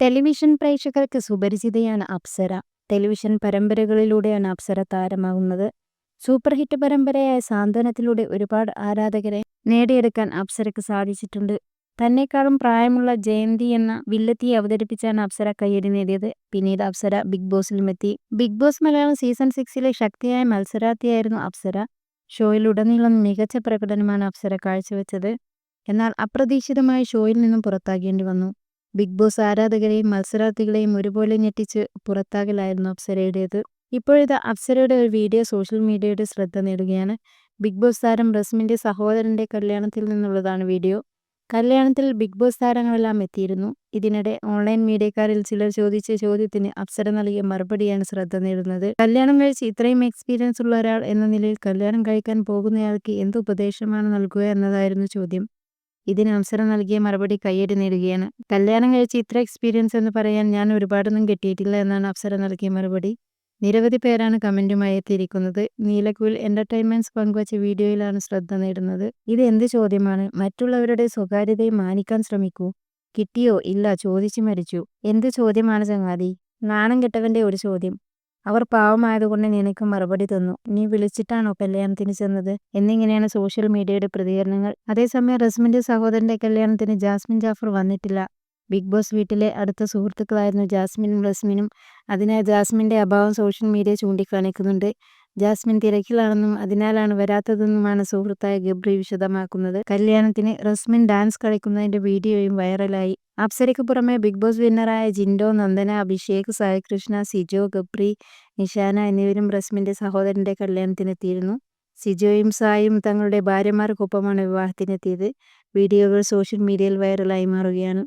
Television പ്രേക്ഷകർക്ക് സുപരിചിതയാണ് Apsara. Television പരമ്പരകളിലൂടെയാണ് അപ്സര താരമാകുന്നത് സൂപ്പർ ഹിറ്റ് പരമ്പരയായ സാന്ത്വനത്തിലൂടെ ഒരുപാട് ആരാധകരെ നേടിയെടുക്കാൻ അപ്സരക്ക് സാധിച്ചിട്ടുണ്ട്. തന്നെക്കാളും പ്രായമുള്ള ജയന്തി എന്ന വില്ലത്തിയെ അവതരിപ്പിച്ചാണ് അപ്സര കയ്യടി നേടിയത്. പിന്നീട് അപ്സര ബിഗ് ബോസിലുമെത്തി. ബിഗ് ബോസ് മലയാളം സീസൺ സിക്സിലെ ശക്തിയായ മത്സരാർത്ഥിയായിരുന്നു അപ്സര. ഷോയിലുടനീളം മികച്ച പ്രകടനമാണ് അപ്സര കാഴ്ചവെച്ചത്. എന്നാൽ അപ്രതീക്ഷിതമായി ഷോയിൽ നിന്നും പുറത്താകേണ്ടി വന്നു. ബിഗ് ബോസ് ആരാധകരെയും മത്സരാർത്ഥികളെയും ഒരുപോലെ ഞെട്ടിച്ച് പുറത്താകലായിരുന്നു അപ്സരയുടേത്. ഇപ്പോഴത്തെ അപ്സരയുടെ ഒരു വീഡിയോ സോഷ്യൽ മീഡിയയുടെ ശ്രദ്ധ നേടുകയാണ്. ബിഗ് ബോസ് താരം റസ്മിന്റെ സഹോദരന്റെ കല്യാണത്തിൽ നിന്നുള്ളതാണ് വീഡിയോ. കല്യാണത്തിൽ ബിഗ് ബോസ് താരങ്ങളെല്ലാം എത്തിയിരുന്നു. ഇതിനിടെ ഓൺലൈൻ മീഡിയക്കാരിൽ ചിലർ ചോദിച്ച ചോദ്യത്തിന് അപ്സര നൽകിയ മറുപടിയാണ് ശ്രദ്ധ നേടുന്നത്. കല്യാണം കഴിച്ച് ഇത്രയും എക്സ്പീരിയൻസ് ഉള്ള ഒരാൾ എന്ന നിലയിൽ കല്യാണം കഴിക്കാൻ പോകുന്നയാൾക്ക് എന്ത് ഉപദേശമാണ് നൽകുക എന്നതായിരുന്നു ചോദ്യം. ഇതിന് അവസരം നൽകിയ മറുപടി കയ്യടി നേടുകയാണ്. കല്യാണം കഴിച്ച് ഇത്ര എക്സ്പീരിയൻസ് എന്ന് പറയാൻ ഞാൻ ഒരുപാടൊന്നും കിട്ടിയിട്ടില്ല എന്നാണ് അവസരം നൽകിയ മറുപടി. നിരവധി പേരാണ് കമന്റുമായി എത്തിയിരിക്കുന്നത്. നീലക്കുയിൽ എന്റർടൈൻമെന്റ്സ് പങ്കുവച്ച വീഡിയോയിലാണ് ശ്രദ്ധ നേടുന്നത്. ഇത് എന്ത് ചോദ്യമാണ്? മറ്റുള്ളവരുടെ സ്വകാര്യതയെ മാനിക്കാൻ ശ്രമിക്കൂ. കിട്ടിയോ? ഇല്ല. ചോദിച്ചു മരിച്ചു. എന്ത് ചോദ്യമാണ് ചങ്ങാതി? നാണം കെട്ടവന്റെ ഒരു ചോദ്യം. അവർ പാവമായതുകൊണ്ട് നിനക്ക് മറുപടി തന്നു. നീ വിളിച്ചിട്ടാണോ കല്യാണത്തിന് ചെന്നത്? എന്നിങ്ങനെയാണ് സോഷ്യൽ മീഡിയയുടെ പ്രതികരണങ്ങൾ. അതേസമയം റസ്മിന്റെ സഹോദരന്റെ കല്യാണത്തിന് ജാസ്മിൻ ജാഫർ വന്നിട്ടില്ല. ബിഗ് ബോസ് വീട്ടിലെ അടുത്ത സുഹൃത്തുക്കളായിരുന്നു ജാസ്മിനും റസ്മിനും. അതിനാൽ ജാസ്മിന്റെ അഭാവം സോഷ്യൽ മീഡിയ ചൂണ്ടിക്കാണിക്കുന്നുണ്ട്. ജാസ്മിൻ തിരക്കിലാണെന്നും അതിനാലാണ് വരാത്തതെന്നുമാണ് സുഹൃത്തായ ഗബ്രി വിശദമാക്കുന്നത്. കല്യാണത്തിന് റസ്മിൻ ഡാൻസ് കളിക്കുന്നതിന്റെ വീഡിയോയും വൈറലായി. അപ്സരയ്ക്ക് പുറമെ ബിഗ് ബോസ് വിന്നറായ ജിൻഡോ നന്ദന അഭിഷേക് സായികൃഷ്ണ സിജോ ഗബ്രി നിഷാന എന്നിവരും റസ്മിന്റെ സഹോദരന്റെ കല്യാണത്തിനെത്തിയിരുന്നു. സിജോയും സായും തങ്ങളുടെ ഭാര്യമാർക്കൊപ്പമാണ് വിവാഹത്തിനെത്തിയത്. വീഡിയോകൾ സോഷ്യൽ മീഡിയയിൽ വൈറലായി മാറുകയാണ്.